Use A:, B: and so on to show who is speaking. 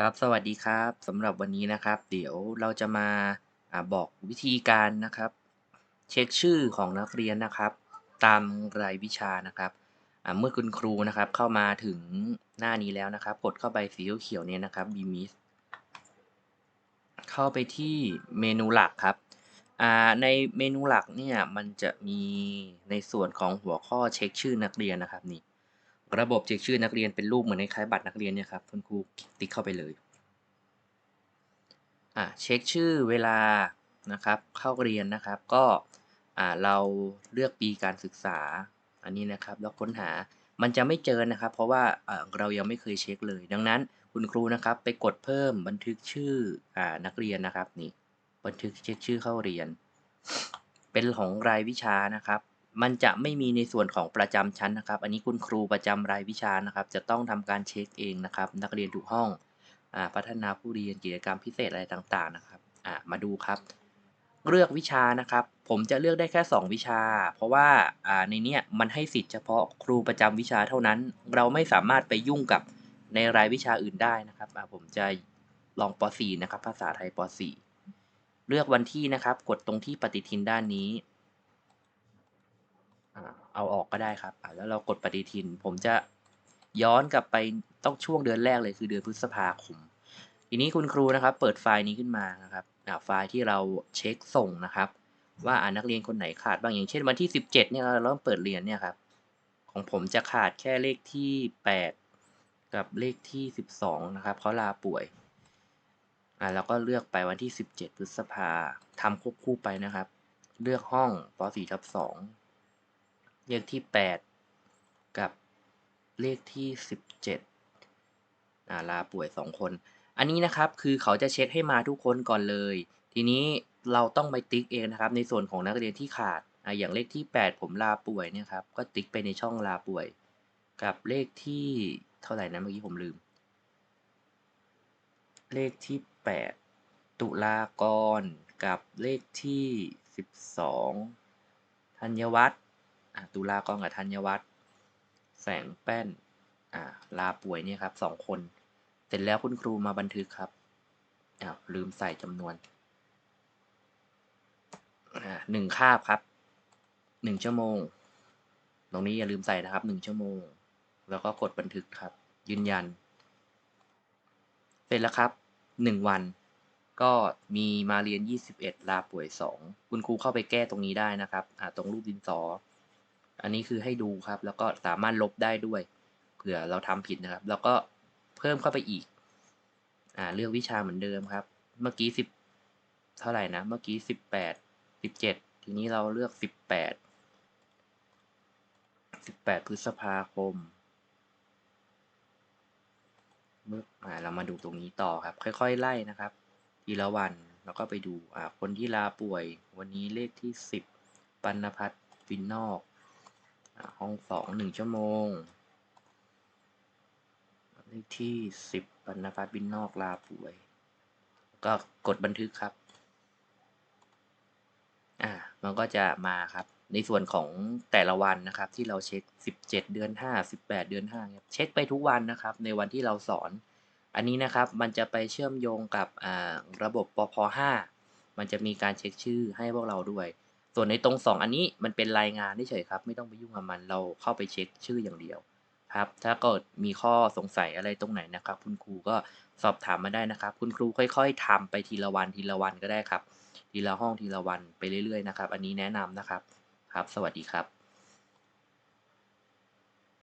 A: ครับ สวัสดีครับสำหรับวันนี้นะครับ เดี๋ยวเราจะมาอาบอกวิธีการนะครับ เช็คชื่อของนักเรียนนะครับ ตามรายวิชานะครับอ่าเมื่อคุณครูนะครับ เข้ามาถึงหน้านี้แล้วนะครับ กดเข้าไปสีเขียวเนี่ยนะครับ BMIS เข้าไปที่เมนูหลักครับอ่าในเมนูหลักเนี่ยมันจะมีในส่วนของหัวข้อเช็คชื่อนักเรียนนะครับนี่ ระบบเช็คชื่อนักเรียนเป็นรูปเหมือนคล้ายบัตรนักเรียนเนี่ยครับคุณครูติ๊กเข้าไปเลยอ่าเช็คชื่อเวลานะครับเข้าเรียนนะครับ ก็อ่าเราเลือกปีการศึกษาอันนี้นะครับแล้วค้นหามันจะไม่เจอนะครับ เพราะว่าอ่าเรายังไม่เคยเช็คเลย ดังนั้นคุณครูนะครับไปกดเพิ่มบันทึกชื่ออ่านักเรียนนะครับนี่บันทึกเช็คชื่อเข้าเรียน เป็นของรายวิชานะครับ มันจะไม่มีในส่วนของประจำชั้นนะครับ อันนี้คุณครูประจำรายวิชานะครับ จะต้องทำการเช็คเองนะครับ นักเรียนทุกห้องอพัฒนาผู้เรียนกิจกรรมพิเศษอะไรต่างๆนะครับมาดูครับ เลือกวิชานะครับ ผมจะเลือกได้แค่ 2 วิชา เพราะว่าในเนี้ยมันให้สิทธิ์เฉพาะครูประจำวิชาเท่านั้น เราไม่สามารถไปยุ่งกับในรายวิชาอื่นได้นะครับผมจะลองป .4 นะครับ ภาษาไทยป .4 เลือกวันที่นะครับ กดตรงที่ปฏิทินด้านนี้ เอาออกก็ได้ครับแล้วเรากดปฏิทิน ผมจะย้อนกลับไปต้องช่วงเดือนแรกเลยคือเดือนพฤษภาคม ทีนี้คุณครูนะครับ เปิดไฟล์นี้ขึ้นมานะครับไฟล์ที่เราเช็คส่งนะครับ ว่าอานักเรียนคนไหนขาดบ้างอย่างเช่นวันที่ 17เนี่ยเราเริ่มเปิดเรียนเนี่ยครับของผมจะขาดแค่เลขที่ 8 กับเลขที่ 12 นะครับเพราลาป่วยอ่าแล้วก็เลือกไปวันที่ 17 พฤษภาทำควบคู่ไปนะครับ เลือกห้องป .4 ทับ2 เลขที่ 8 กับเลขที่ 17อ่าลาป่วย 2 คน อันนี้นะครับคือเขาจะเช็คให้มาทุกคนก่อนเลย ทีนี้เราต้องไปติ๊กเองนะครับ ในส่วนของนักเรียนที่ขาดอ่าอย่างเลขที่ 8 ผมลาป่วยเนี่ยครับก็ติ๊กไปในช่องลาป่วย กับเลขที่เท่าไหร่นะเมื่อกี้ผมลืม เลขที่ 8 ตุลากรกับเลขที่ 12 ธัญวัฒน์ ตุลากรกับธัญวัฒน์แสงแป้นอ่าลาป่วยเนี่ยครับสองคน เสร็จแล้วคุณครูมาบันทึกครับอ้าวลืมใส่จำนวนหนึ่งคาบครับหนึ่งชั่วโมง ตรงนี้อย่าลืมใส่นะครับหนึ่งชั่วโมง แล้วก็กดบันทึกครับ ยืนยัน เสร็จแล้วครับหนึ่งวัน ก็มีมาเรียน 21 ลาป่วย 2 คุณครูเข้าไปแก้ตรงนี้ได้นะครับอ่าตรงรูปดินสอ อันนี้คือให้ดูครับ แล้วก็สามารถลบได้ด้วย เผื่อเราทำผิดนะครับ แล้วก็เพิ่มเข้าไปอีก อ่าเลือกวิชาเหมือนเดิมครับ เมื่อกี้สิบเท่าไหร่นะ เมื่อกี้สิบแปดสิบเจ็ดทีนี้เราเลือกสิบแปดสิบแปดพฤษภาคมเมื่ออ่าเรามาดูตรงนี้ต่อครับ ค่อย ๆ ไล่นะครับ ทีละวันแล้วก็ไปดูอ่าคนที่ลาป่วย วันนี้เลขที่สิบปัณพัฒน์ฟินนอก ห้องสองหนึ่งชั่วโมงเลขที่สิบปัณพัฒบินนอกลาป่วย ก็กดบันทึกครับ อ่า มันก็จะมาครับในส่วนของแต่ละวันนะครับ ที่เราเช็ค 17 เดือน 5 18 เดือน5ครับเช็คไปทุกวันนะครับ ในวันที่เราสอน อันนี้นะครับมันจะไปเชื่อมโยงกับอ่าระบบปพ5มันจะมีการเช็คชื่อให้พวกเราด้วย ส่วนในตรง 2 อันนี้มันเป็นรายงานเฉยครับ ไม่ต้องไปยุ่งกับมันเราเข้าไปเช็คชื่ออย่างเดียวครับ ถ้าเกิดมีข้อสงสัยอะไรตรงไหนนะครับ คุณครูก็สอบถามมาได้นะครับ คุณครูค่อย ๆทำไปทีละวันทีละวันก็ได้ครับ ทีละห้องทีละวันไปเรื่อยๆนะครับ อันนี้แนะนำนะครับครับ สวัสดีครับ